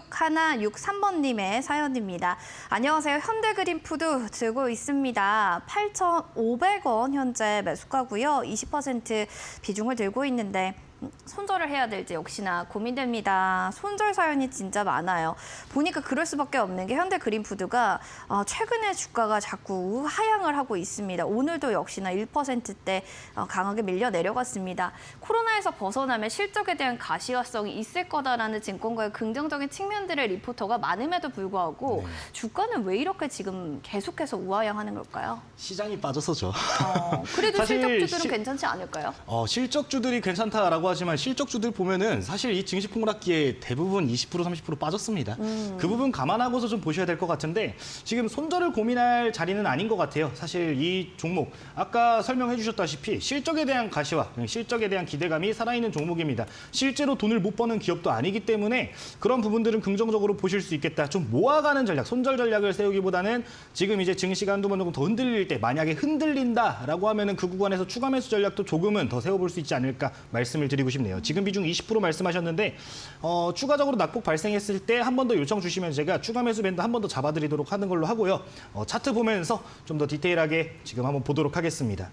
6163번님의 사연입니다. 안녕하세요. 현대그린푸드 들고 있습니다. 8,500원 현재 매수가고요. 20% 비중을 들고 있는데 음, 손절을 해야 될지 역시나 고민됩니다. 손절 사연이 진짜 많아요. 보니까 그럴 수밖에 없는 게 현대그린푸드가 어, 최근에 주가가 자꾸 하향을 하고 있습니다. 오늘도 역시나 1%대 어, 강하게 밀려 내려갔습니다. 코로나에서 벗어나면 실적에 대한 가시화성이 있을 거다라는 증권가의 긍정적인 측면들의 리포터가 많음에도 불구하고 주가는 왜 이렇게 지금 계속해서 우하향하는 걸까요? 시장이 빠져서죠. 어, 그래도 실적주들은 시- 괜찮지 않을까요? 어, 실적주들이 괜찮다라고 하지만 실적주들 보면은 사실 이 증시 폭락기에 대부분 20% 30% 빠졌습니다. 그 부분 감안하고서 좀 보셔야 될 것 같은데 지금 손절을 고민할 자리는 아닌 것 같아요. 사실 이 종목 아까 설명해 주셨다시피 실적에 대한 가시와 실적에 대한 기대감이 살아있는 종목입니다. 실제로 돈을 못 버는 기업도 아니기 때문에 그런 부분들은 긍정적으로 보실 수 있겠다. 좀 모아가는 전략, 손절 전략을 세우기보다는 지금 이제 증시가 한두 번 정도 더 흔들릴 때 만약에 흔들린다라고 하면은 그 구간에서 추가 매수 전략도 조금은 더 세워볼 수 있지 않을까 말씀을 드 리고 싶네요. 지금 비중 20% 말씀하셨는데 어, 추가적으로 낙폭 발생했을 때 한 번 더 요청 주시면 제가 추가 매수 밴드 한 번 더 잡아드리도록 하는 걸로 하고요. 어, 차트 보면서 좀 더 디테일하게 지금 한번 보도록 하겠습니다.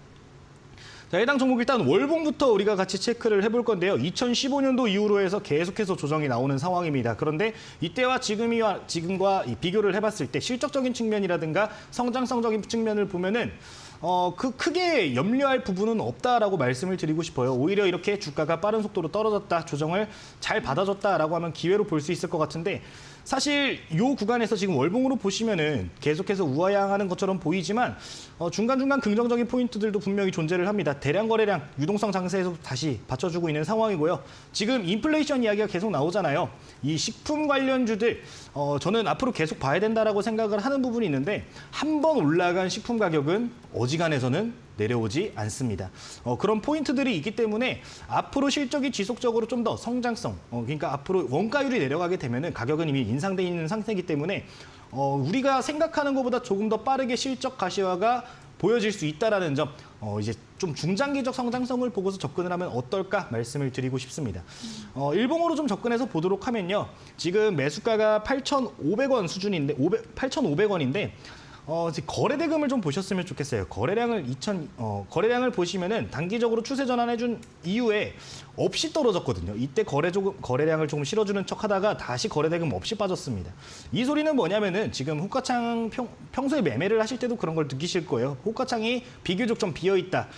자, 해당 종목 일단 월봉부터 우리가 같이 체크를 해볼 건데요. 2015년도 이후로 해서 계속해서 조정이 나오는 상황입니다. 그런데 이때와 지금이와 지금과 이 비교를 해봤을 때 실적적인 측면이라든가 성장성적인 측면을 보면은 어, 그 크게 염려할 부분은 없다라고 말씀을 드리고 싶어요. 오히려 이렇게 주가가 빠른 속도로 떨어졌다, 조정을 잘 받아줬다라고 하면 기회로 볼 수 있을 것 같은데 사실 이 구간에서 지금 월봉으로 보시면은 계속해서 우하향하는 것처럼 보이지만 어, 중간중간 긍정적인 포인트들도 분명히 존재를 합니다. 대량 거래량, 유동성 장세에서 다시 받쳐주고 있는 상황이고요. 지금 인플레이션 이야기가 계속 나오잖아요. 이 식품 관련주들 어, 저는 앞으로 계속 봐야 된다라고 생각을 하는 부분이 있는데 한 번 올라간 식품 가격은 어 지간해서는 내려오지 않습니다. 어, 그런 포인트들이 있기 때문에 앞으로 실적이 지속적으로 좀 더 성장성, 어, 그러니까 앞으로 원가율이 내려가게 되면은 가격은 이미 인상돼 있는 상태이기 때문에 어, 우리가 생각하는 것보다 조금 더 빠르게 실적 가시화가 보여질 수 있다라는 점, 어, 이제 좀 중장기적 성장성을 보고서 접근을 하면 어떨까 말씀을 드리고 싶습니다. 어, 일봉으로 좀 접근해서 보도록 하면요. 지금 매수가가 8,500원 수준인데, 500, 8,500원인데, 어, 이제 거래 대금을 좀 보셨으면 좋겠어요. 거래량을 2천 어, 거래량을 보시면은 단기적으로 추세 전환해 준 이후에 없이 떨어졌거든요. 이때 거래 조금 거래량을 조금 실어주는 척하다가 다시 거래 대금 없이 빠졌습니다. 이 소리는 뭐냐면은 지금 호가창 평, 평소에 매매를 하실 때도 그런 걸 느끼실 거예요. 호가창이 비교적 좀 비어 있다.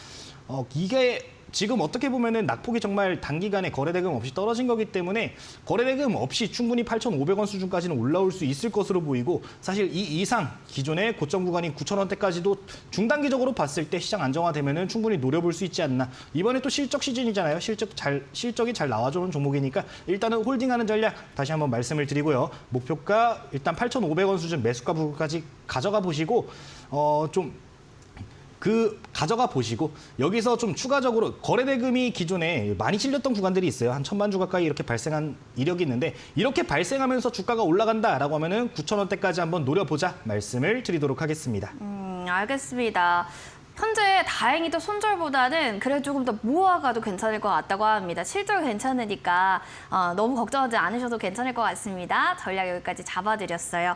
어, 이게 지금 어떻게 보면은 낙폭이 정말 단기간에 거래대금 없이 떨어진 거기 때문에 거래대금 없이 충분히 8,500원 수준까지는 올라올 수 있을 것으로 보이고 사실 이 이상 기존의 고점 구간인 9,000원대까지도 중단기적으로 봤을 때 시장 안정화되면은 충분히 노려볼 수 있지 않나. 이번에 또 실적 시즌이잖아요. 실적 잘 실적이 잘 나와주는 종목이니까 일단은 홀딩하는 전략 다시 한번 말씀을 드리고요. 목표가 일단 8,500원 수준 매수가 부분까지 가져가 보시고 어좀 그 가져가 보시고 여기서 좀 추가적으로 거래 대금이 기존에 많이 실렸던 구간들이 있어요. 한 천만 주 가까이 이렇게 발생한 이력이 있는데 이렇게 발생하면서 주가가 올라간다라고 하면은 9천 원대까지 한번 노려보자 말씀을 드리도록 하겠습니다. 음, 알겠습니다. 현재 다행히도 손절보다는 그래도 조금 더 모아가도 괜찮을 것 같다고 합니다. 실적 괜찮으니까 어, 너무 걱정하지 않으셔도 괜찮을 것 같습니다. 전략 여기까지 잡아드렸어요.